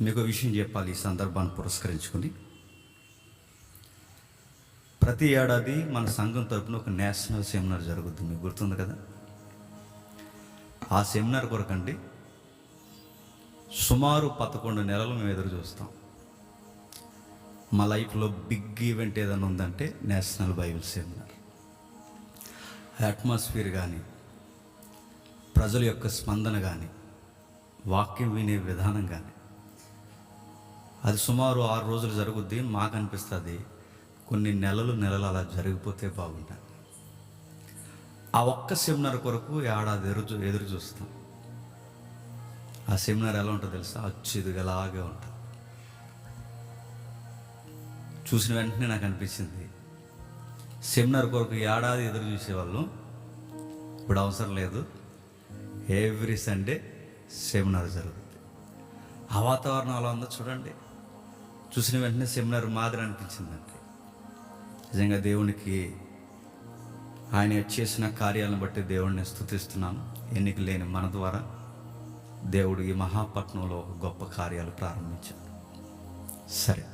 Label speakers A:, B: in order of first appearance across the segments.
A: మీకు విషయం చెప్పాలి ఈ సందర్భాన్ని పురస్కరించుకొని. ప్రతి ఏడాది మన సంఘం తరపున ఒక నేషనల్ సెమినార్ జరుగుతుంది. మీకు గుర్తుంది కదా? ఆ సెమినార్ కొరకండి సుమారు పదకొండు నెలలు మేము ఎదురు చూస్తాం. మా లైఫ్లో బిగ్ ఈవెంట్ ఏదైనా ఉందంటే నేషనల్ బైబిల్ సెమినార్. అట్మాస్ఫియర్ కానీ ప్రజల యొక్క స్పందన కానీ వాక్యం వినే విధానం కానీ అది సుమారు ఆరు రోజులు జరుగుద్ది మాకు అనిపిస్తుంది కొన్ని నెలలు నెలలు అలా జరిగిపోతే బాగుంటుంది. ఆ ఒక్క సెమినార్ కొరకు ఏడాది ఎదురు ఎదురు చూస్తాం. ఆ సెమినార్ ఎలా ఉంటుందో తెలుసా? అచ్చుదిగలాగే ఉంటుంది. చూసిన వెంటనే నాకు అనిపించింది సెమినార్ కొరకు ఏడాది ఎదురు చూసేవాళ్ళం ఇప్పుడు అవసరం లేదు. ఎవ్రీ సండే సెమినార్ జరుగుతుంది ఆ వాతావరణం అలా ఉందో చూడండి. చూసిన వెంటనే సెమినార్ మాదిరి అనిపించిందండి. నిజంగా దేవునికి ఆయన చేసిన కార్యాలను బట్టి దేవుడిని స్థుతిస్తున్నాను ఎన్నిక లేని మన ద్వారా దేవుడు ఈ మహాపట్నంలో ఒక గొప్ప కార్యాలు ప్రారంభించాడు. సరే.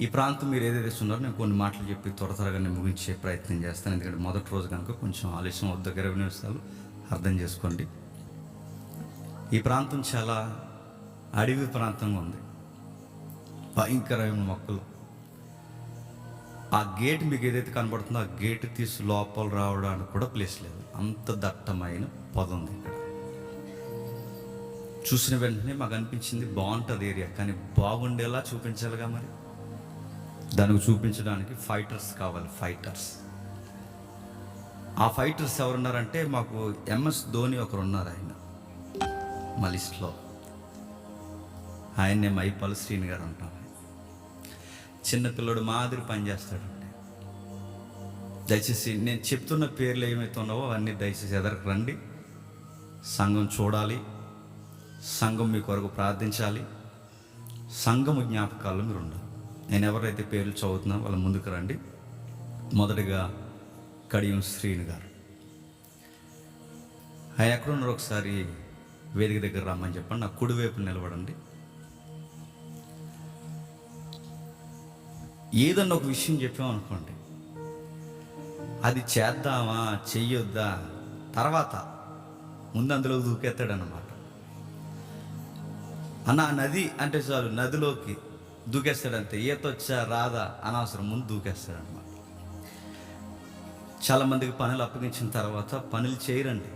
A: ఈ ప్రాంతం మీరు ఏదైతే ఉన్నారో నేను కొన్ని మాటలు చెప్పి త్వర త్వరగా నేను ముగించే ప్రయత్నం చేస్తాను. ఎందుకంటే మొదటి రోజు కనుక కొంచెం ఆలస్యం వద్ద ఇరవై నిమిషాలు అర్థం చేసుకోండి. ఈ ప్రాంతం చాలా అడవి ప్రాంతంగా ఉంది. భయంకరమైన మొక్కలు. ఆ గేట్ మీకు ఏదైతే కనబడుతుందో ఆ గేట్ తీసి లోపల రావడానికి కూడా ప్లేస్ లేదు. అంత దట్టమైన పొద ఉంది ఇక్కడ. చూసిన వెంటనే మాకు అనిపించింది బాగుంటుంది ఏరియా కానీ బాగుండేలా చూపించాలిగా మరి? దానికి చూపించడానికి ఫైటర్స్ కావాలి ఫైటర్స్ ఆ ఫైటర్స్ ఎవరున్నారంటే మాకు ఎంఎస్ ధోని ఒకరు ఉన్నారు ఆయన. మా లిస్ట్లో ఆయన్నే మైపాల్ శ్రీని గారు అంటాం చిన్నపిల్లడు మాదిరి పనిచేస్తాడు దయచేసి నేను చెప్తున్న పేర్లు ఏమైతే ఉన్నావో అవన్నీ దయచేసి ఎదరకు రండి. సంఘం చూడాలి. సంఘం మీ కొరకు ప్రార్థించాలి. సంఘము జ్ఞాపకాలు మీరు ఉండాలి. నేను ఎవరైతే పేర్లు చదువుతున్నా వాళ్ళ ముందుకు రండి. మొదటిగా కడియం శ్రీని గారు. ఆయన ఎక్కడున్నారు ఒకసారి వేదిక దగ్గర రమ్మని చెప్పండి. నా కుడివైపు నిలబడండి. ఏదన్నా ఒక విషయం చెప్పామనుకోండి అది చేద్దామా చెయ్యొద్దా? తర్వాత ముందు అందులో దూకెత్తాడనమాట అన్న నది అంటే చాలు నదిలోకి దూకేస్తాడంతే. ఈత వచ్చా రాదా? అనవసరం ముందు దూకేస్తాడనమాట చాలామందికి పనులు అప్పగించిన తర్వాత పనులు చేయరండి.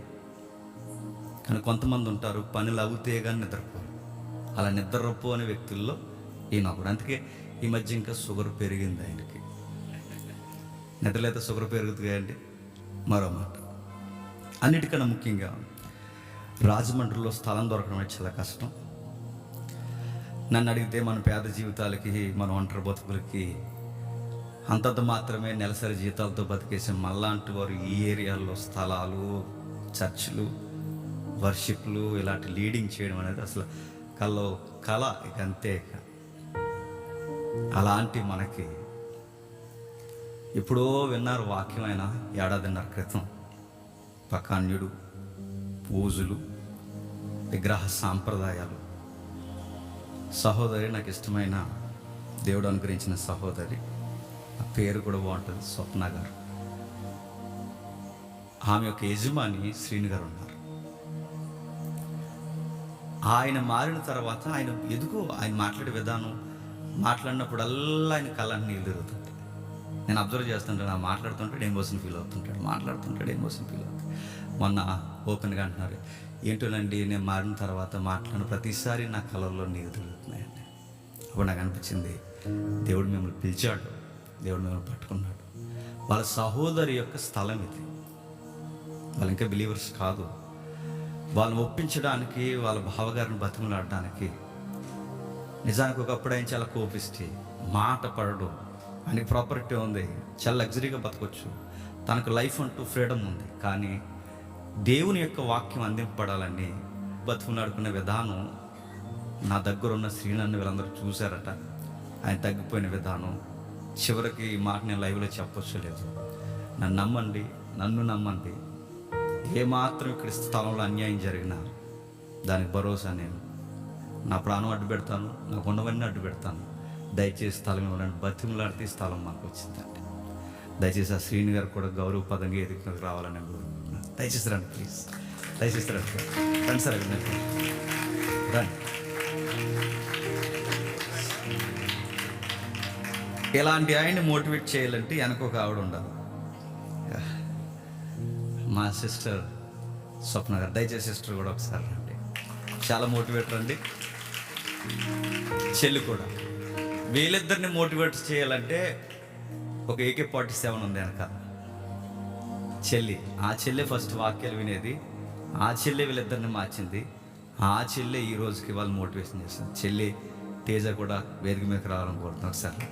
A: కానీ కొంతమంది ఉంటారు పనులు అవుతే కానీ నిద్రపోరు. అలా నిద్రపోని వ్యక్తుల్లో ఈయన ఒకడు. అందుకే ఈ మధ్య ఇంకా షుగర్ పెరిగింది ఆయనకి. నిద్రలైతే షుగర్ పెరుగుతుంది అండి మరో మాట. అన్నిటికన్నా ముఖ్యంగా రాజమండ్రిలో స్థలం దొరకడం చాలా కష్టం. నన్ను అడిగితే మన పేద జీవితాలకి మన ఒంటరి బతుకులకి అంతంత మాత్రమే నెలసరి జీతాలతో బతికేసే మళ్ళాంటి వారు ఈ ఏరియాల్లో స్థలాలు చర్చిలు వర్షిప్లు ఇలాంటి లీడింగ్ చేయడం అనేది అసలు కల్లో కళ ఇక అంతే ఇక. అలాంటి మనకి ఎప్పుడో విన్నారు వాక్యమైన ఏడాదిన్నర క్రితం. పకాన్యుడు పూజలు విగ్రహ సాంప్రదాయాలు. సహోదరి నాకు ఇష్టమైన దేవుడు అనుగ్రహించిన సహోదరి ఆ పేరు కూడా బాగుంటుంది స్వప్న గారు. ఆమె యొక్క యజమాని శ్రీని గారు ఉన్నారు. ఆయన మారిన తర్వాత ఆయన ఎదుగు ఆయన మాట్లాడే విధానం మాట్లాడినప్పుడల్లా ఆయన కళ్ళని నీళ్ళు తిరుగుతుంటాయి. నేను అబ్జర్వ్ చేస్తుంటాను ఆ మాట్లాడుతుంటాడు ఎమోషన్ ఫీల్ అవుతుంటాడు మాట్లాడుతుంటాడు ఎమోషన్ ఫీల్ అవుతుంది మొన్న ఓపెన్గా అంటున్నారు ఏంటోనండి నేను మారిన తర్వాత మాట్లాడిన ప్రతిసారి నా కలర్లో నీళ్ళు తిరుగుతున్నాయండి. అప్పుడు నాకు అనిపించింది దేవుడు మిమ్మల్ని పిలిచాడు దేవుడు మిమ్మల్ని పట్టుకున్నాడు. వాళ్ళ సహోదరి యొక్క స్థలం ఇది. వాళ్ళు ఇంకా బిలీవర్స్ కాదు. వాళ్ళని ఒప్పించడానికి వాళ్ళ బావగారిని బతిమలాడడానికి నిజానికి ఒకప్పుడు ఆయన చాలా కోపిస్తే మాట పడడు ఆయనకి ప్రాపర్టీ ఉంది. చాలా లగ్జరీగా బతకొచ్చు. తనకు లైఫ్ అంటూ ఫ్రీడమ్ ఉంది. కానీ దేవుని యొక్క వాక్యం అందింపబడాలని బతుకులాడుకునే విధానం నా దగ్గర ఉన్న శ్రీనన్ను వీళ్ళందరూ చూశారట. ఆయన తగ్గిపోయిన విధానం. చివరికి ఈ మాట నేను లైవ్లో చెప్పొచ్చు లేదు నన్ను నమ్మండి నన్ను నమ్మండి. ఏమాత్రం ఇక్కడ స్థలంలో అన్యాయం జరిగినా దానికి భరోసా నేను. నా ప్రాణం అడ్డు పెడతాను నాకు ఉన్నవన్నీ అడ్డు పెడతాను. దయచేసి స్థలం ఇవ్వాలని బతిమలాడితే ఈ స్థలం మాకు వచ్చిందండి. దయచేసి ఆ శ్రీని గారు కూడా గౌరవ పదంగా ఎదుగులకు రావాలని కోరుకుంటున్నాను. దయచేసి రండి ప్లీజ్ దయచేసి రండి రండి సార్ రండి. ఇలాంటి ఆయన్ని మోటివేట్ చేయాలంటే వెనక ఒక ఆవిడ ఉండాలి. మా సిస్టర్ స్వప్న గారు దయచేసి సిస్టర్ కూడా ఒకసారి రండి. చాలా మోటివేటర్ అండి. చెల్లి కూడా. వీళ్ళిద్దరిని మోటివేట్ చేయాలంటే ఒక ఏకే ఫార్టీ సెవెన్ ఉంది వెనక. చెల్లి. ఆ చెల్లె ఫస్ట్ వాక్యాలు వినేది. ఆ చెల్లె వీళ్ళిద్దరిని మార్చింది. ఆ చెల్లె ఈ రోజుకి వాళ్ళు మోటివేషన్ చేస్తుంది. చెల్లి తేజ కూడా వేదిక మీదకి రావాలని కోరుతున్నాం ఒకసారి.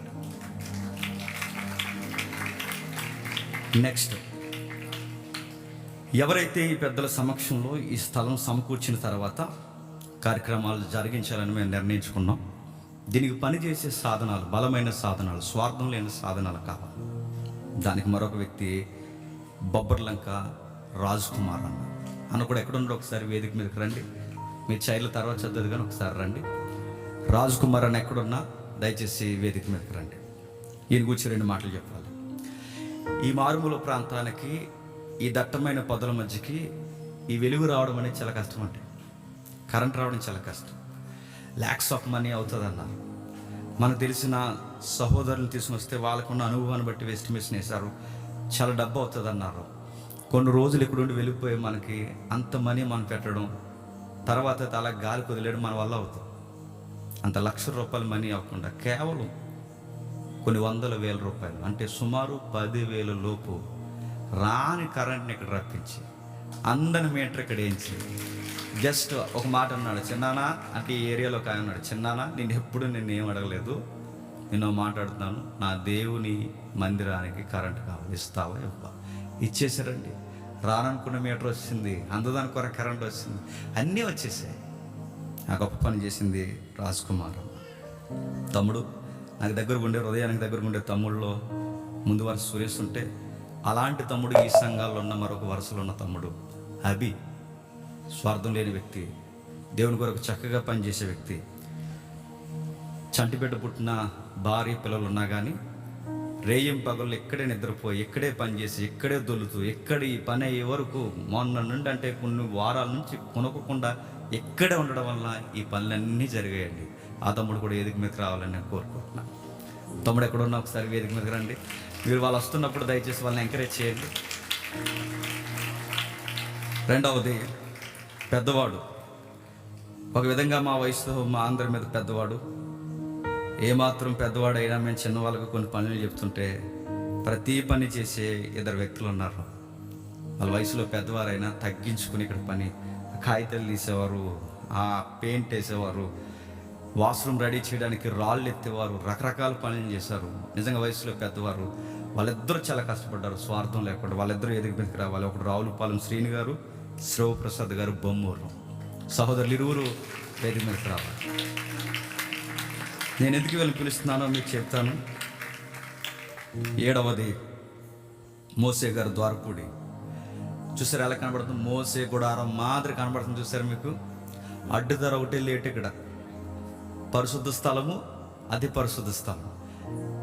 A: నెక్స్ట్. ఎవరైతే ఈ పెద్దల సమక్షంలో ఈ స్థలం సమకూర్చిన తర్వాత కార్యక్రమాలు జరిగించాలని మేము నిర్ణయించుకున్నాం. దీనికి పనిచేసే సాధనాలు బలమైన సాధనాలు స్వార్థం లేని సాధనాలు కావాలి. దానికి మరొక వ్యక్తి బొబ్బర్లంక రాజ్ కుమార్ అన్న. అన్న కూడా ఎక్కడుండో ఒకసారి వేదిక మీదకి రండి. మీ చైర్ల తర్వాత చదువు కానీ ఒకసారి రండి. రాజ్ కుమార్ అన్న ఎక్కడున్నా దయచేసి వేదిక మీదకి రండి. ఈయన గురించి రెండు మాటలు చెప్పాలి. ఈ మారుమూల ప్రాంతానికి ఈ దట్టమైన పొదల మధ్యకి ఈ వెలుగు రావడం అనేది చాలా కష్టం అంటే కరెంట్ రావడం చాలా కష్టం. ల్యాక్స్ ఆఫ్ మనీ అవుతుంది అన్నారు మనకు తెలిసిన సహోదరులు తీసుకుని వస్తే వాళ్ళకున్న అనుభవాన్ని బట్టి ఎస్టిమేషన్ వేశారు. చాలా డబ్బు అవుతుంది అన్నారు కొన్ని రోజులు ఇక్కడ ఉండి వెళ్ళిపోయి మనకి అంత మనీ మనం పెట్టడం తర్వాత అలా గాలి కుదిలేయడం మన వల్ల అవుతుంది. అంత లక్ష రూపాయల మనీ అవ్వకుండా కేవలం కొన్ని వందల వేల రూపాయలు అంటే సుమారు పదివేల లోపు రాని కరెంట్ని ఇక్కడ రప్పించి అందని మీటర్ ఇక్కడ వేయించి జస్ట్ ఒక మాట అన్నాడు చిన్నానా? అంటే ఈ ఏరియాలో ఒక ఆయన అన్నాడు చిన్నానా? నేను ఎప్పుడు నేను ఏం అడగలేదు. నేను మాట్లాడుతున్నాను నా దేవుని మందిరానికి కరెంట్ కావాలి ఇస్తావా ఇవ్వ ఇచ్చేసారండి రాననుకున్న మీటర్ వచ్చింది అందదాని కొర కరెంట్ వచ్చింది అన్నీ వచ్చేసాయి. ఆ గొప్ప పని చేసింది రాజ్ కుమార్ తమ్ముడు నాకు దగ్గర ఉండే హృదయానికి దగ్గర ఉండే తమ్ముళ్ళలో ముందు వరుస సురేష్ ఉంటే అలాంటి తమ్ముడు ఈ సంఘాల్లో ఉన్న మరొక వరుసలో ఉన్న తమ్ముడు అభి స్వార్థం లేని వ్యక్తి దేవుని కొరకు చక్కగా పనిచేసే వ్యక్తి. చంటిబిడ్డ పుట్టిన భార్య పిల్లలు ఉన్నా కానీ రేయం పగళ్ళు ఇక్కడే నిద్రపోయి ఇక్కడే పనిచేసి ఇక్కడే దొల్లుతూ ఎక్కడ ఈ పని అయ్యే వరకు మొన్న నుండి అంటే కొన్ని వారాల నుంచి కొనుక్కకుండా ఇక్కడే ఉండడం వల్ల ఈ పనులన్నీ జరిగాయండి. ఆ తమ్ముడు కూడా వేదిక మీదకి రావాలని నేను కోరుకుంటున్నాను తమ్ముడు ఎక్కడున్నా ఒకసారి వేదిక మీదకి రండి. మీరు వాళ్ళు వస్తున్నప్పుడు దయచేసి వాళ్ళని ఎంకరేజ్ చేయండి. రెండవది పెద్దవాడు. ఒక విధంగా మా వయసులో మా అందరి మీద పెద్దవాడు. ఏమాత్రం పెద్దవాడైనా మేము చిన్నవాళ్ళకు కొన్ని పనులు చెప్తుంటే ప్రతి పని చేసే ఇద్దరు వ్యక్తులు ఉన్నారు. వాళ్ళ వయసులో పెద్దవారైనా తగ్గించుకుని ఇక్కడ పని కాగితాలు తీసేవారు ఆ పెయింట్ వేసేవారు వాష్రూమ్ రెడీ చేయడానికి రాళ్ళు ఎత్తేవారు రకరకాల పనులు చేశారు. నిజంగా వయసులో పెద్దవారు వాళ్ళిద్దరూ చాలా కష్టపడ్డారు. స్వార్థం లేకుండా వాళ్ళిద్దరూ ఎదుగు బతికి రావాలి ఒకడు రావులపాలెం శ్రీని గారు శ్రవప్రసాద్ గారు బొమ్మూరు. సహోదరులు ఇరువురు వేదిక మీదకి రావాలి. నేను ఎందుకు వెళ్ళి పిలుస్తున్నానో మీకు చెప్తాను. ఏడవది మోసే గారు ద్వారపూడి చూసారు ఎలా కనబడుతుంది? మోసే గుడారం మాదిరి కనబడుతుంది చూసారు మీకు? అడ్డుధర ఒకటి లేట్ ఇక్కడ. పరిశుద్ధ స్థలము అతి పరిశుద్ధ స్థలం.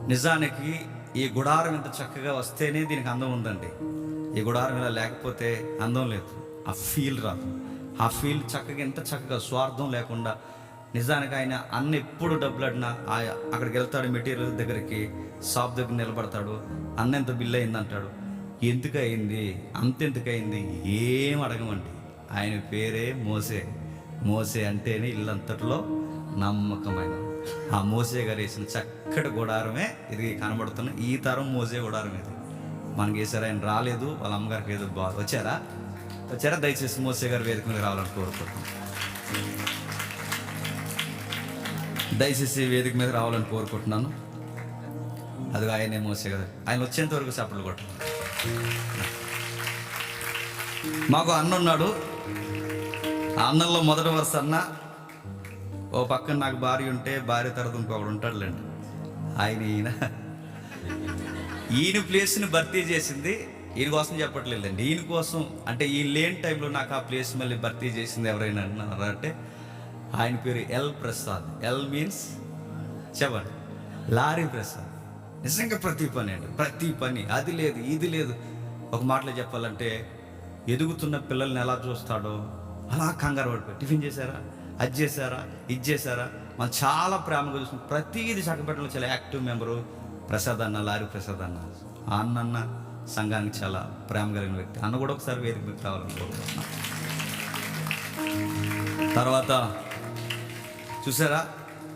A: నిజానికి ఈ గుడారం ఇంత చక్కగా వస్తేనే దీనికి అందం ఉందండి. ఈ గుడారం ఇలా లేకపోతే అందం లేదు. ఆ ఫీల్ రాదు. ఆ ఫీల్ చక్కగా ఎంత చక్కగా స్వార్థం లేకుండా నిజానికి ఆయన అన్న ఎప్పుడు డబ్బులు అడినా అక్కడికి వెళ్తాడు మెటీరియల్ దగ్గరికి షాప్ దగ్గర నిలబడతాడు అన్న ఎంత బిల్ అయింది అంటాడు ఎందుకు అయింది? అంత అయింది? ఏం అడగమండి. ఆయన పేరే మోసే. మోసే అంటేనే ఇల్లంతట్లో నమ్మకమైన. ఆ మోసే గారు వేసిన చక్కటి గుడారమే ఇది కనబడుతున్న ఈ తరం మోసే గుడారం ఇది. మనకి వేసారు ఆయన రాలేదు వాళ్ళ అమ్మగారికి ఏదో బాగా వచ్చారా? వచ్చారా? దయచేసి మోసే గారు వేదిక మీద రావాలని కోరుకుంటున్నాం. దయచేసి వేదిక మీద రావాలని కోరుకుంటున్నాను. అది ఆయనే మోసే గారు. ఆయన వచ్చేంత వరకు చప్పట్లు కొట్ట మాకు అన్న ఉన్నాడు ఆ అన్నంలో మొదటి వరుస అన్న ఓ పక్కన నాకు భార్య ఉంటే భార్య తర్వాత ఇంకొకడు ఉంటాడులేండి. ఆయన ఈయన. ఈయన ప్లేస్ని భర్తీ చేసింది ఈయన కోసం చెప్పట్లేదండి. ఈయన కోసం అంటే ఈ లేని టైంలో నాకు ఆ ప్లేస్ మళ్ళీ భర్తీ చేసింది ఎవరైనా అన్నారా అంటే ఆయన పేరు ఎల్ ప్రసాద్. ఎల్ మీన్స్ చెప్పండి. లారీ ప్రసాద్. నిజంగా ప్రతి పని అండి. ప్రతి పని. అది లేదు ఇది లేదు. ఒక మాటలో చెప్పాలంటే ఎదుగుతున్న పిల్లల్ని ఎలా చూస్తాడో అలా కంగారు పడిపోయి టిఫిన్ చేశారా? అది చేశారా? ఇది చేశారా? మనం చాలా ప్రేమగా చూసిన ప్రతిదీ చక్కబెట్టడంలో చాలా యాక్టివ్ మెంబరు ప్రసాద్ అన్న లారీ ప్రసాద్ అన్న. ఆ అన్న అన్న సంఘానికి చాలా ప్రేమ కలిగిన వ్యక్తి. అన్న కూడా ఒకసారి వేదిక మీకు రావాలని కోరుకుంటున్నాను తర్వాత చూసారా?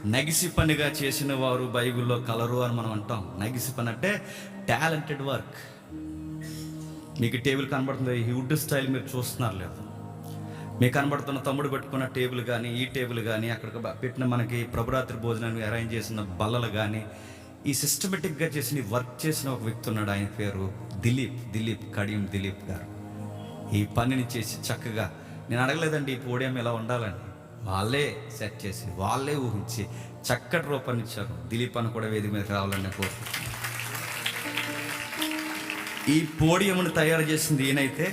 A: నగిసి పనిగా చేసిన వారు బైబిల్లో కలరు అని మనం అంటాం. నగిసి పని అంటే టాలెంటెడ్ వర్క్. మీకు టేబుల్ కనబడుతుంది. ఈ వుడ్ స్టైల్ మీరు చూస్తున్నారు లేదు? మీకు కనబడుతున్న తమ్ముడు పెట్టుకున్న టేబుల్ కానీ ఈ టేబుల్ కానీ అక్కడ పెట్టిన మనకి ప్రభురాత్రి భోజనాన్ని అరేంజ్ చేసిన బల్లలు కానీ ఈ సిస్టమేటిక్గా చేసిన వర్క్ చేసిన ఒక వ్యక్తి ఉన్నాడు. ఆయన పేరు దిలీప్ దిలీప్ కడియం దిలీప్ గారు. ఈ పనిని చేసి చక్కగా నేను అడగలేదండి ఈ పోడియం ఎలా ఉండాలని. వాళ్ళే సెట్ చేసి వాళ్ళే ఊహించి చక్కటి రూపాన్ని ఇచ్చారు. దిలీప్ అని కూడా వేదిక మీదకి రావాలని కోరుకుంటున్నాను. ఈ పోడియంను తయారు చేసింది ఈయనైతే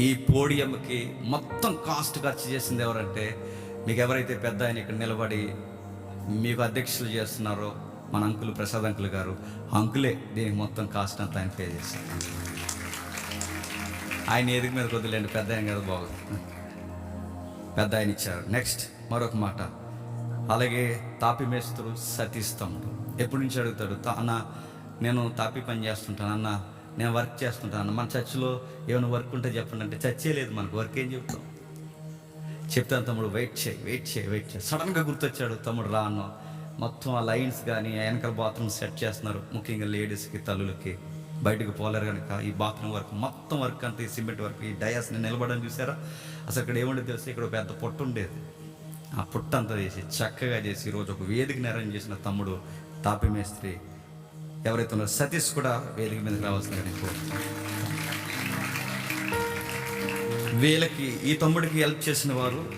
A: ఈ పోడియంకి మొత్తం కాస్ట్ ఖర్చు చేసింది ఎవరంటే మీకు ఎవరైతే పెద్ద ఆయన ఇక్కడ నిలబడి మీకు అధ్యక్షులు చేస్తున్నారో మన అంకుల్ ప్రసాద్ అంకుల్ గారు ఆ అంకులే దీనికి మొత్తం కాస్ట్ అంతా ఆయన పే చేశారు. ఆయన ఎదుగు మీద కొద్దిలేండి పెద్ద ఆయన కదా బాగు. పెద్ద ఆయన ఇచ్చారు. నెక్స్ట్ మరొక మాట. అలాగే తాపి మేస్తురు సతీష్ తమ్ముడు ఎప్పటి నుంచి అడుగుతాడు అన్న నేను తాపి పని చేస్తుంటాను అన్న నేను వర్క్ చేస్తుంటాను అన్న మన చర్చిలో ఏమైనా వర్క్ ఉంటే చెప్పండి అంటే చర్చే లేదు మనకు వర్క్ ఏం చెప్తాం చెప్తాను తమ్ముడు వెయిట్ చేయి వెయిట్ చేయి వెయిట్ చేయి. సడన్గా గుర్తొచ్చాడు తమ్ముడు రా అన్నావు. మొత్తం ఆ లైన్స్ కానీ వెనకాల బాత్రూమ్ సెట్ చేస్తున్నారు. ముఖ్యంగా లేడీస్కి తల్లులకి. బయటకు పోలేరు కనుక ఈ బాత్రూమ్ వర్క్ మొత్తం వర్క్ అంతా ఈ సిమెంట్ వర్క్ ఈ డయాస్ని నిలబడని చూసారా? అసలు ఇక్కడ ఏముండేది తెలిసి? ఇక్కడ పెద్ద పొట్టు ఉండేది. ఆ పుట్ట అంతా చేసి చక్కగా చేసి ఈరోజు ఒక వేదికని అరేంజ్ చేసిన తమ్ముడు తాపిమేస్త్రి ఎవరైతే ఉన్నారో సతీష్ కూడా వేదిక మీదకి రావాల్సిన వీళ్ళకి ఈ తమ్ముడికి హెల్ప్ చేసిన వారు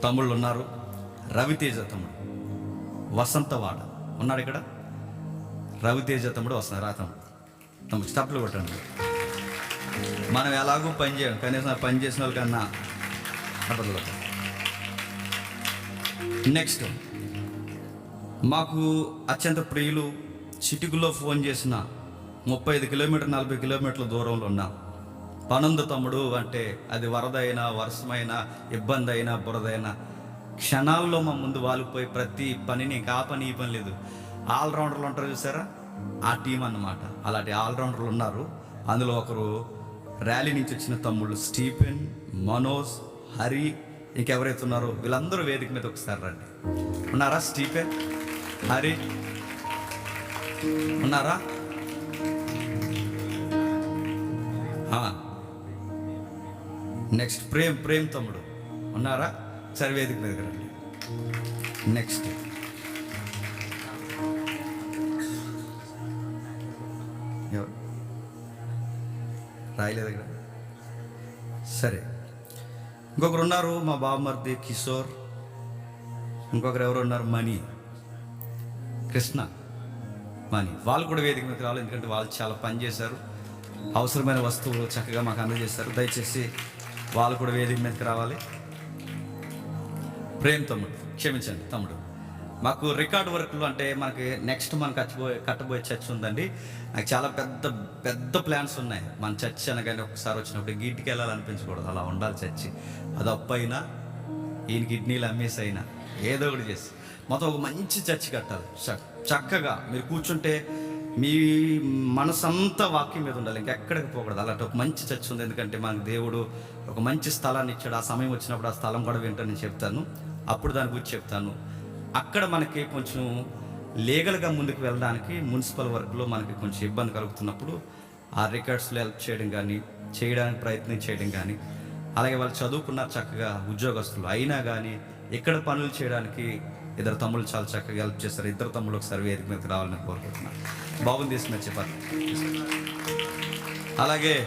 A: తమ్ముళ్ళు ఉన్నారు. రవితేజ తమ్ముడు. వసంతవాడ. ఉన్నాడు ఇక్కడ? రవితేజ తమ్ముడు వస్తున్నారు. ఆ తమ్ముడు తమ్ముడు స్టెప్లు కొట్టండి. మనం ఎలాగో పని చేయం. కనీసం పని చేసిన వాళ్ళకన్నా అప్పట్లో నెక్స్ట్ మాకు అత్యంత ప్రియులు చిటికులో ఫోన్ చేసిన ముప్పై ఐదు కిలోమీటర్ నలభై కిలోమీటర్ల దూరంలో ఉన్న పనుందు తమ్ముడు అంటే అది వరదైనా వర్షమైనా ఇబ్బంది అయినా బురదైనా క్షణాల్లో మా ముందు వాలిపోయి ప్రతి పనిని కాపని పని ఈ పని లేదు. ఆల్రౌండర్లు ఉంటారు చూసారా? ఆ టీం అన్నమాట. అలాంటి ఆల్రౌండర్లు ఉన్నారు. అందులో ఒకరు ర్యాలీ నుంచి వచ్చిన తమ్ముళ్ళు స్టీఫెన్ మనోజ్ హరి ఇంకెవరైతే ఉన్నారో వీళ్ళందరూ వేదిక మీద ఒకసారి రండి. ఉన్నారా స్టీఫెన్ హరి? ఉన్నారా? నెక్స్ట్ ప్రేమ్ ప్రేమ్ తమ్ముడు. ఉన్నారా? సరే వేదిక మీదకి రండి. నెక్స్ట్ ఎవరు? రాయలేదు ఇక్కడ. సరే. ఇంకొకరు ఉన్నారు మా బావమర్ది కిషోర్. ఇంకొకరు ఎవరు ఉన్నారు? మణి. కృష్ణ. మణి. వాళ్ళు కూడా వేదిక మీదకి రావాలి ఎందుకంటే వాళ్ళు చాలా పని చేశారు. అవసరమైన వస్తువులు చక్కగా మాకు అందజేశారు. దయచేసి వాళ్ళు కూడా వేదిక మీదకి రావాలి. ప్రేమ్ తమ్ముడు క్షమించండి తమ్ముడు. మాకు రికార్డ్ వర్క్లు అంటే మనకి నెక్స్ట్ మనం కట్టబోయే కట్టబోయే చర్చ్ ఉందండి. నాకు చాలా పెద్ద పెద్ద ప్లాన్స్ ఉన్నాయి. మన చర్చ్ అనగానే ఒకసారి వచ్చినప్పుడు గీటికి వెళ్ళాలనిపించకూడదు. అలా ఉండాలి చర్చి. అది అప్పైనా ఈయన కిడ్నీలు అమ్మేసి అయినా ఏదో ఒకటి చేసి. మొత్తం ఒక మంచి చర్చ్ కట్టాలి. చక్కగా మీరు కూర్చుంటే మీ మనసంతా వాక్యం మీద ఉండాలి. ఇంకెక్కడికి పోకూడదు. అలాంటి ఒక మంచి చర్చ్ ఉంది. ఎందుకంటే మనకు దేవుడు ఒక మంచి స్థలాన్ని ఇచ్చాడు. ఆ సమయం వచ్చినప్పుడు ఆ స్థలం కూడా వింటా నేను చెప్తాను. అప్పుడు దాని గురించి చెప్తాను. అక్కడ మనకి కొంచెం లీగల్గా ముందుకు వెళ్ళడానికి మున్సిపల్ వర్క్లో మనకి కొంచెం ఇబ్బంది కలుగుతున్నప్పుడు ఆ రికార్డ్స్లో హెల్ప్ చేయడం కానీ చేయడానికి ప్రయత్నం చేయడం కానీ అలాగే వాళ్ళు చదువుకున్నారు చక్కగా ఉద్యోగస్తులు అయినా కానీ ఇక్కడ పనులు చేయడానికి ఇద్దరు తమ్ముళ్ళు చాలా చక్కగా హెల్ప్ చేస్తారు. ఇద్దరు తమ్ముళ్ళు ఒకసారి వేదిక మీదకి రావాలని కోరుకుంటున్నాను. బాగుంది తీసుకుని చెప్పారు అలాగే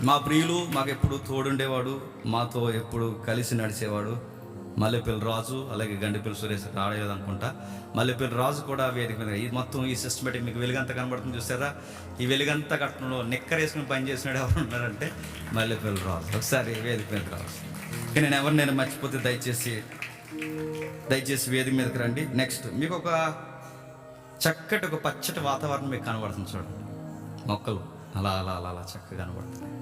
A: మా ప్రియులు మాకు ఎప్పుడు తోడుండేవాడు మాతో ఎప్పుడు కలిసి నడిచేవాడు మల్లెపల్లి రాజు అలాగే గండిపల్లి సురేష్ రాలేదు అనుకుంటా. మల్లెపల్లి రాజు కూడా వేదిక మీద ఈ మొత్తం ఈ సిస్టమేటిక్ మీకు వెలుగంతా కనబడుతుంది చూసారా? ఈ వెలుగంతా కట్టడంలో నిక్కరేసుకుని పని చేసినాడు ఎవరు ఉన్నారంటే మల్లెపల్లి రాజు. ఒకసారి వేదిక మీద రాజు కానీ నేను ఎవరు నేను మర్చిపోతే దయచేసి దయచేసి వేదిక మీదకి రండి. నెక్స్ట్ మీకు ఒక చక్కటి ఒక పచ్చటి వాతావరణం మీకు కనబడుతుంది చూడండి. మొక్కలు. అలా అలా అలా అలా చక్కగా కనబడుతున్నాయి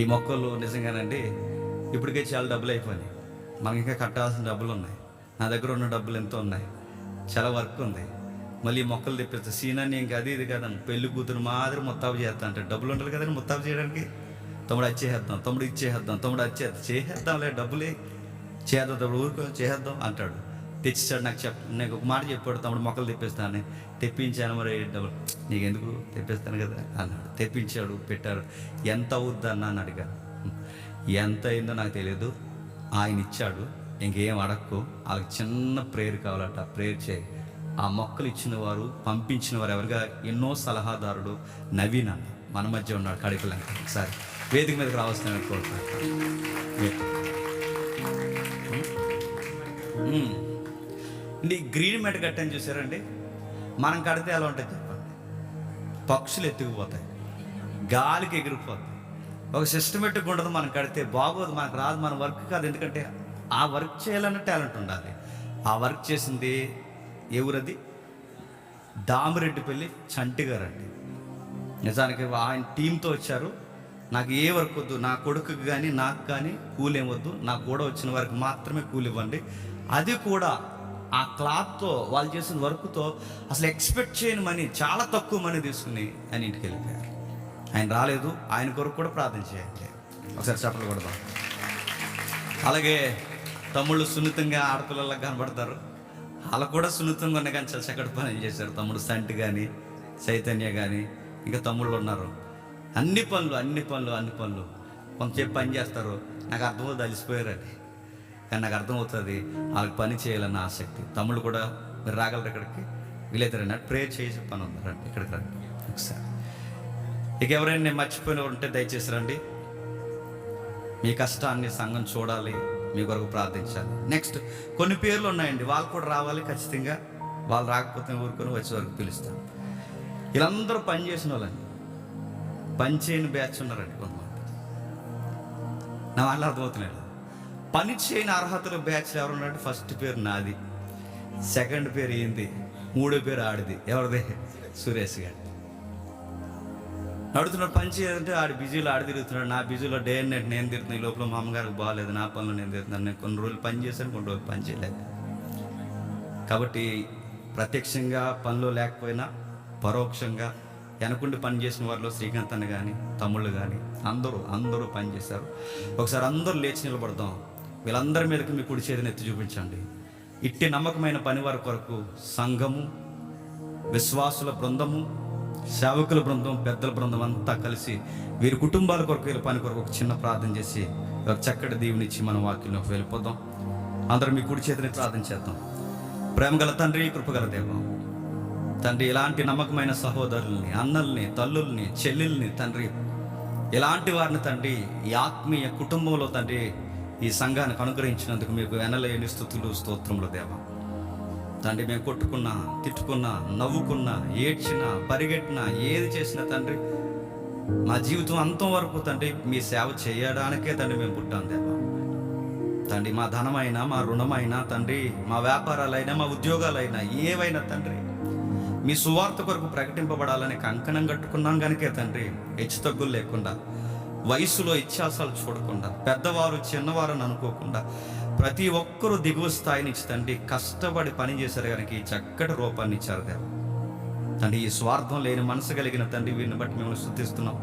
A: ఈ మొక్కలు నిజంగానండి ఇప్పటికే చాలా డబ్బులు అయిపోయినాయి. మనకి ఇంకా కట్టాల్సిన డబ్బులు ఉన్నాయి నా దగ్గర ఉన్న డబ్బులు ఎంతో ఉన్నాయి. చాలా వర్క్ ఉంది. మళ్ళీ మొక్కలు తెప్పిస్తా. సీనా నేను అది ఇది కదండి పెళ్ళి కూతురు మాదిరి ముత్తాబు చేస్తా అంటే డబ్బులు ఉండాలి కదండి ముత్తాబు చేయడానికి. తమ్ముడు వచ్చేసేద్దాం తమ్ముడు ఇచ్చేద్దాం తమ్ముడు వచ్చేద్దాం చేసేద్దాంలే డబ్బులే. చేద్దాం తమ్ముడు ఊరుకో. చేసేద్దాం అంటాడు. తెచ్చిస్తాడు నాకు చెప్ నాకు ఒక మాట చెప్పాడు. తమ్ముడు మొక్కలు తెప్పిస్తాను తెప్పించాను మరి డబ్బులు. నీకెందుకు? తెప్పిస్తాను కదా అన్నాడు. తెప్పించాడు పెట్టాడు. ఎంత అవుద్దన్నా అని అడిగాను. ఎంత అయిందో నాకు తెలియదు ఆయన ఇచ్చాడు ఇంకేం అడక్కు వాళ్ళకి చిన్న ప్రేయర్ కావాలట. ప్రేయర్ చేయి. ఆ మొక్కలు ఇచ్చిన వారు పంపించిన వారు ఎవరిగా? ఎన్నో సలహాదారుడు నవీన మన మధ్య ఉన్నాడు కడికలంక ఒకసారి వేదిక మీదకి రావాల్సిన కోరుతున్నాను మ్మ్. గ్రీన్ మెట కట్టని చూసారండి? మనం కడితే ఎలా ఉంటుంది చెప్పండి? పక్షులు ఎత్తుకుపోతాయి. గాలికి ఎగిరిపోతాయి. ఒక సిస్టమేటిక్ ఉండదు మనం కడితే బాగోదు మనకు రాదు మన వర్క్ కాదు. ఎందుకంటే ఆ వర్క్ చేయాలన్న టాలెంట్ ఉండాలి. ఆ వర్క్ చేసింది ఎవరది? దామిరెడ్డిపల్లి చంటి గారు అండి నిజానికి ఆయన టీంతో వచ్చారు. నాకు ఏ వర్క్ వద్దు నా కొడుకుకి కానీ నాకు కానీ కూలి ఏం వద్దు. నాకు కూడా వచ్చిన వరకు మాత్రమే కూలి ఇవ్వండి. అది కూడా ఆ క్లాత్తో వాళ్ళు చేసిన వర్క్తో అసలు ఎక్స్పెక్ట్ చేయని మనీ చాలా తక్కువ మనీ తీసుకుని ఆయన ఇంటికి వెళ్ళిపోయారు. ఆయన రాలేదు ఆయన కొరకు కూడా ప్రార్థన చేయండి. ఒకసారి చెప్పలు కొడదాం. అలాగే తమ్ముళ్ళు సున్నితంగా ఆడపిల్లలకు కనబడతారు. వాళ్ళు కూడా సున్నితంగా ఉన్న కానీ చాలా చక్కటి పని చేశారు. తమ్ముడు సంటి కానీ చైతన్య కానీ ఇంకా తమ్ముళ్ళు ఉన్నారు. అన్ని పనులు అన్ని పనులు అన్ని పనులు. కొంతసేపు పని చేస్తారు. నాకు అర్థమవుతుంది అలిసిపోయారని. కానీ నాకు అర్థమవుతుంది వాళ్ళకి పని చేయాలన్న ఆసక్తి. తమ్ముళ్ళు కూడా మీరు రాగలరు ఇక్కడికి? వీలైతే రండి. ప్రేయర్ చేసే పని ఉంది రండి ఇక్కడికి రండి. ఒకసారి. ఇక ఎవరైనా నేను మర్చిపోయిన ఉంటే దయచేసి రండి. మీ కష్టాన్ని సంఘం చూడాలి మీ కొరకు ప్రార్థించాలి. నెక్స్ట్ కొన్ని పేర్లు ఉన్నాయండి. వాళ్ళు కూడా రావాలి ఖచ్చితంగా. వాళ్ళు రాకపోతే ఊరుకొని వచ్చే వరకు పిలుస్తాను. వీళ్ళందరూ పని చేసిన వాళ్ళండి. పని చేయని బ్యాచ్ ఉన్నారండి కొంతమంది. నా వాళ్ళు అర్థమవుతున్నాడు పని చేయని అర్హతలు బ్యాచ్ ఎవరు ఉన్నారంటే ఫస్ట్ పేరు నాది. సెకండ్ పేరు ఏంది? మూడో పేరు ఆడిది. ఎవరిది? సురేష్ గారు. అడుగుతున్నాడు పని చేయాలంటే ఆడి బిజీలో ఆడి తిరుగుతున్నాడు. నా బిజీలో డే అండ్ నైట్ నేను తిరుగుతున్నాను ఈ లోపల మా అమ్మగారికి బాగాలేదు నా పనులు నేను తిరుగుతున్నాను నేను కొన్ని రోజులు పని చేశాను కొన్ని రోజులు పని చేయలేదు. కాబట్టి ప్రత్యక్షంగా పనిలో లేకపోయినా పరోక్షంగా వెనకుండి పని చేసిన వారిలో శ్రీకాంత్ అన్న కానీ తమ్ముళ్ళు కానీ అందరూ అందరూ పని చేశారు. ఒకసారి అందరూ లేచి నిలబడదాం. వీళ్ళందరి మీదకి మీ కుడి చేతిని ఎత్తి చూపించండి. ఇట్టి నమ్మకమైన పని వారి కొరకు సంఘము విశ్వాసుల బృందము సేవకుల బృందం పెద్దల బృందం అంతా కలిసి వీరి కుటుంబాల కొరకు వీళ్ళ పని కొరకు ఒక చిన్న ప్రార్థన చేసి ఒక చక్కటి దీవునిచ్చి మన వాక్యంలోకి వెళ్ళిపోదాం. అందరం మీ కుడి చేతిని ప్రార్థన చేద్దాం. ప్రేమగల తండ్రి కృపగల దేవం తండ్రి ఇలాంటి నమ్మకమైన సహోదరుల్ని అన్నల్ని తల్లుల్ని చెల్లెల్ని తండ్రి ఇలాంటి వారిని తండ్రి ఈ ఆత్మీయ కుటుంబంలో తండ్రి ఈ సంఘానికి అనుగ్రహించినందుకు మీకు వెనలేని స్థుతులు స్తోత్రములు దేవా. తండ్రి మేము కొట్టుకున్నా తిట్టుకున్నా నవ్వుకున్నా ఏడ్చినా పరిగెట్టినా ఏది చేసినా తండ్రి మా జీవితం అంతం వరకు తండ్రి మీ సేవ చేయడానికే తండ్రి మేము పుట్టాం దేవా. తండ్రి మా ధనమైనా మా రుణమైనా తండ్రి మా వ్యాపారాలైనా మా ఉద్యోగాలైనా ఏవైనా తండ్రి మీ సువార్త కొరకు ప్రకటింపబడాలని కంకణం కట్టుకున్నాం కనుకే తండ్రి హెచ్చు తగ్గులు లేకుండా వయసులో ఇత్యాసాలు చూడకుండా పెద్దవారు చిన్నవారని అనుకోకుండా ప్రతి ఒక్కరూ దిగువ స్థాయిని ఇచ్చి తండ్రి కష్టపడి పని చేశారు కనుక ఈ చక్కటి రూపాన్ని ఇచ్చారు దేవ తండ్రి ఈ స్వార్థం లేని మనసు కలిగిన తండ్రి వీరిని బట్టి మేము శుద్ధిస్తున్నాం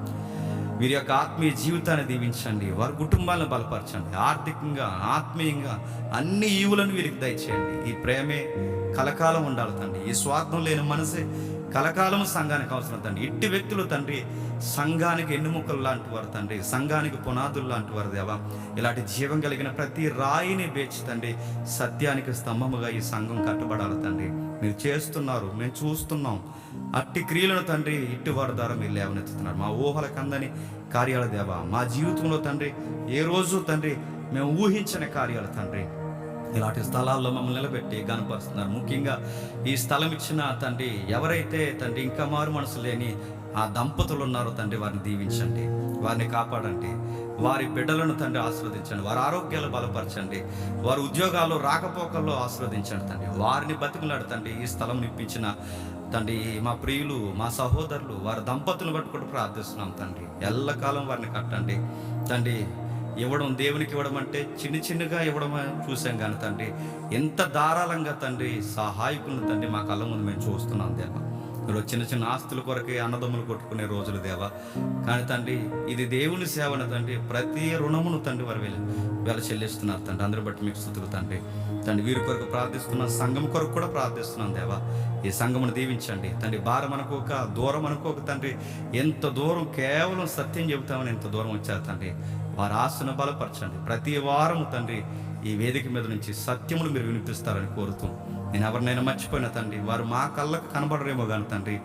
A: వీరి యొక్క ఆత్మీయ జీవితాన్ని దీవించండి. వారి కుటుంబాలను బలపరచండి. ఆర్థికంగా ఆత్మీయంగా అన్ని ఈవులను వీరికి దయచేయండి. ఈ ప్రేమే కలకాలం ఉండాలి తండ్రి. ఈ స్వార్థం లేని మనసే కలకాలం సంఘానికి అవసరం తండ్రి. ఇట్టి వ్యక్తులు తండ్రి సంఘానికి ఎన్నుముకలు లాంటి వారు తండ్రి. సంఘానికి పునాదులు లాంటి వారు దేవా. ఇలాంటి జీవం కలిగిన ప్రతి రాయిని బేచి తండ్రి సత్యానికి స్తంభముగా ఈ సంఘం కట్టబడాలి తండ్రి. మీరు చేస్తున్నారు మేము చూస్తున్నాం. అట్టి క్రియలను తండ్రి ఇట్టివారి ద్వారా మీరు లేవనెత్తుతున్నారు. మా ఊహలకు అందని కార్యాల దేవా మా జీవితంలో తండ్రి ఏ రోజు తండ్రి మేము ఊహించిన కార్యాలు తండ్రి. ఇలాంటి స్థలాల్లో మమ్మల్ని నిలబెట్టి కనపరుస్తున్నారు ముఖ్యంగా ఈ స్థలం ఇచ్చిన తండ్రి ఎవరైతే తండ్రి ఇంకా మారు మనసు లేని ఆ దంపతులు ఉన్నారు తండ్రి వారిని దీవించండి వారిని కాపాడండి వారి బిడ్డలను తండ్రి ఆస్వాదించండి వారి ఆరోగ్యాలు బలపరచండి వారి ఉద్యోగాలు రాకపోకల్లో ఆస్వాదించండి తండ్రి. వారిని బతికున్నాడు తండ్రి ఈ స్థలం ఇప్పించిన తండ్రి మా ప్రియులు మా సహోదరులు వారి దంపతులను పట్టుకుంటూ ప్రార్థిస్తున్నాం తండ్రి. ఎల్లకాలం వారిని కట్టండి తండ్రి. ఇవ్వడం దేవునికి ఇవ్వడం అంటే చిన్న చిన్నగా ఇవ్వడం చూసాం కానీ తండ్రి ఎంత ధారాళంగా తండ్రి సహాయకులను తండ్రి మా కళ్ళ ముందు మేము చూస్తున్నాం దేవా. మీరు చిన్న చిన్న ఆస్తుల కొరకే అన్నదమ్ములు కొట్టుకునే రోజులు దేవా. కానీ తండ్రి ఇది దేవుని సేవన తండ్రి. ప్రతి రుణమును తండ్రి వారు వెళ్ళి వేళ చెల్లిస్తున్నారు తండ్రి. అందరి బట్టి మీకు స్థుతులు తండ్రి. తండ్రి వీరి కొరకు ప్రార్థిస్తున్న సంఘం కొరకు కూడా ప్రార్థిస్తున్నాం దేవా. ఈ సంఘమును దీవించండి. తండ్రి భారం అనుకోక దూరం అనుకోక తండ్రి ఎంత దూరం కేవలం సత్యం చెబుతామని ఎంత దూరం వచ్చారు తండ్రి. వారి ఆశను బలపరచండి. ప్రతి వారము తండ్రి ఈ వేదిక మీద నుంచి సత్యమును మీరు వినిపిస్తారని కోరుతూ నేను ఎవరినైనా మర్చిపోయిన తండ్రి వారు మా కళ్ళకు కనబడరేమో కానీ తండ్రి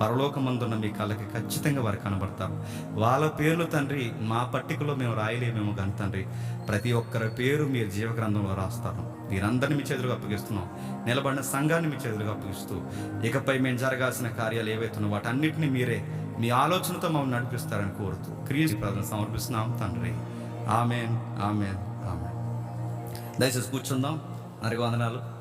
A: పరలోకమందున్న మీ కళ్ళకి ఖచ్చితంగా వారు కనబడతారు. వాళ్ళ పేర్లు తండ్రి మా పట్టికలో మేము రాయలేమేమో కానీ తండ్రి ప్రతి ఒక్కరి పేరు మీరు జీవగ్రంథంలో రాస్తారు. మీరందరినీ మీ చేతులకు అప్పగిస్తున్నాం. నిలబడిన సంఘాన్ని మీ చేతులకు అప్పగిస్తూ ఇకపై మేము జరగాల్సిన కార్యాలు ఏవైతున్నా వాటన్నిటిని మీరే మీ ఆలోచనతో మమ్మల్ని నడిపిస్తారని కోరుతూ క్రీస్తు ప్రజలను సమర్పిస్తున్నాం తండ్రి. ఆమెన్ ఆమెన్ ఆమెన్. దయచేసి కూర్చుందాం. అందరికి వందనాలు.